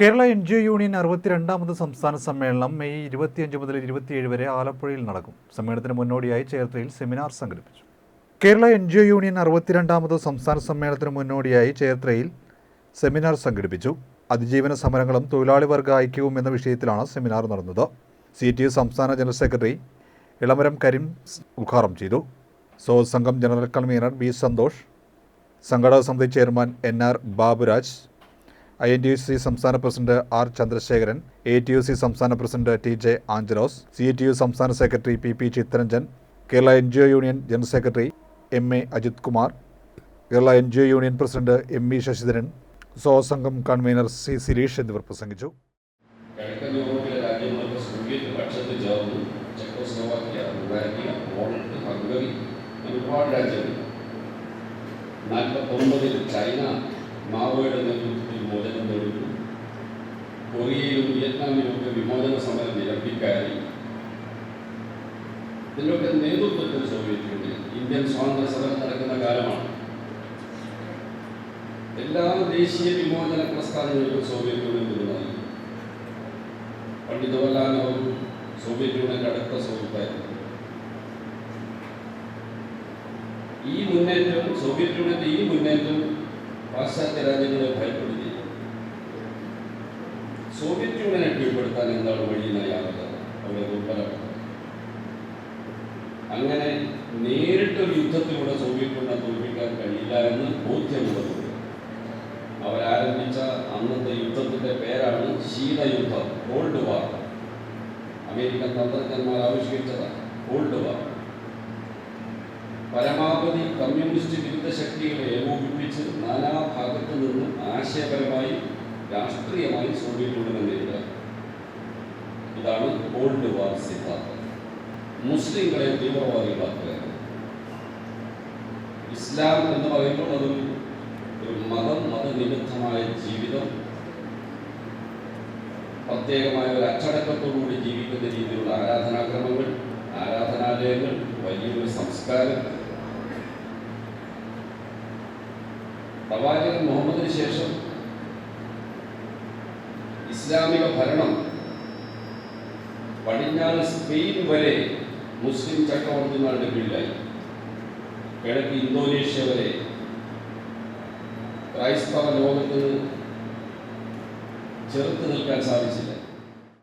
Kerala N G O union അറുപത്തിരണ്ടാമത് സംസ്ഥാന സമ്മേളനം May ഇരുപത്തിയഞ്ച് മുതൽ ഇരുപത്തിയേഴ് വരെ ആലപ്പുഴയിൽ നടക്കും. സമ്മേളനത്തിന് മുന്നോടിയായി ചേർത്തലയിൽ സെമിനാർ സംഘടിപ്പിച്ചു. Kerala N G O union അറുപത്തിരണ്ടാമത് സംസ്ഥാന സമ്മേളനത്തിന് മുന്നോടിയായി ചേർത്തലയിൽ സെമിനാർ സംഘടിപ്പിച്ചു. അതിജീവന സമരങ്ങളും തൊഴിലാളി വർഗ ഐക്യവും എന്ന വിഷയത്തിലാണ് സെമിനാർ നടന്നത്. സി ടി യു സംസ്ഥാന ജനറൽ സെക്രട്ടറി ഇളമരം കരീം ഉദ്ഘാടനം ചെയ്തു. സോ സംഘം ജനറൽ കൺവീനർ ബി സന്തോഷ് സംഘടക സമിതി chairman N R Baburaj I N T U C സംസ്ഥാന president R Chandrasekharan A T U C സംസ്ഥാന president T J Angelos C T U സംസ്ഥാന secretary P P Chittaranjan Kerala N G O union general secretary M A Ajith Kumar Kerala N G O union president M V Sasidharan സ്വസംഘം convener C Sireesh എന്നിവർ പ്രസംഗിച്ചു. ഒരുപാട് രാജ്യങ്ങൾ. നാൽപ്പത്തൊമ്പതിൽ China മാവോയുടെ നേതൃത്വത്തിൽ കൊറിയയിലും വിയറ്റ്നാമിലുമൊക്കെ വിമോചന സമരം നിരപ്പിക്കാരി ഇതിലൊക്കെ നേതൃത്വത്തിൽ സോവിയറ്റ് യൂണിയൻ ഇന്ത്യൻ സ്വാതന്ത്ര്യ സമരം നടക്കുന്ന കാലമാണ്. എല്ലാ ദേശീയ വിമോചന പ്രസ്ഥാനങ്ങളിലും സോവിയറ്റ് യൂണിയൻ നിലനിന്നു പണ്ഡിത് ജവഹർലാൽ സോവിയറ്റ് യൂണിയന്റെ അടുത്ത സുഹൃത്തായിരുന്നു. ഈ മുന്നേറ്റം സോവിയറ്റ് യൂണിയന്റെ ഈ മുന്നേറ്റം പാശ്ചാത്യ രാജ്യങ്ങളെ ഭയപ്പെടുത്തി സോവിയറ്റ് യൂണിയനെ കീഴ്പ്പെടുത്താൻ എന്താണ് വഴിയെന്ന് യാതൊരു അവിടെ ദുർബലമാണ് അങ്ങനെ നേരിട്ടൊരു യുദ്ധത്തിലൂടെ സോവിയറ്റ് യൂണിയനെ തോൽപ്പിക്കാൻ കഴിയില്ല എന്ന് ബോധ്യമുള്ളത് അവരാരംഭിച്ച അന്നത്തെ യുദ്ധത്തിന്റെ പേരാണ് ശീതയുദ്ധം കോൾഡ് വാർ അമേരിക്കൻ തന്ത്രജ്ഞന്മാർ ആവിഷ്കരിച്ചതാണ് കോൾഡ് വാർ പരമാവധി കമ്മ്യൂണിസ്റ്റ് വിരുദ്ധ ശക്തികളെ ഏകോപിപ്പിച്ച് നാനാഭാഗത്തു നിന്നും ആശയപരമായി രാഷ്ട്രീയമായി സോവിയറ്റ് യൂണിയനെ നേരിടുക ഇതാണ് ഓൾഡ് വാർ സിദ്ധാന്തം. മുസ്ലിങ്ങളെ തീവ്രവാദികളാക്കുക. ഇസ്ലാം എന്ന് അതൊരു ഒരു മതം മതനിമിത്തമായ ജീവിതം പ്രത്യേകമായ ഒരു അച്ചടക്കത്തോടുകൂടി ജീവിക്കുന്ന രീതിയിലുള്ള ആരാധനാക്രമങ്ങൾ ആരാധനാലയങ്ങൾ വലിയൊരു സംസ്കാരം. പ്രവാചകൻ മുഹമ്മദിന് ശേഷം ഇസ്ലാമിക ഭരണം പടിഞ്ഞാറ് സ്പെയിൻ വരെ മുസ്ലിം ചക്രവർത്തിമാരുടെ കീഴിലായി. കിഴക്ക് ഇന്തോനേഷ്യ വരെ ക്രൈസ്തവ ലോകത്തിന് ചെറുത്ത് നിൽക്കാൻ സാധിച്ചില്ല.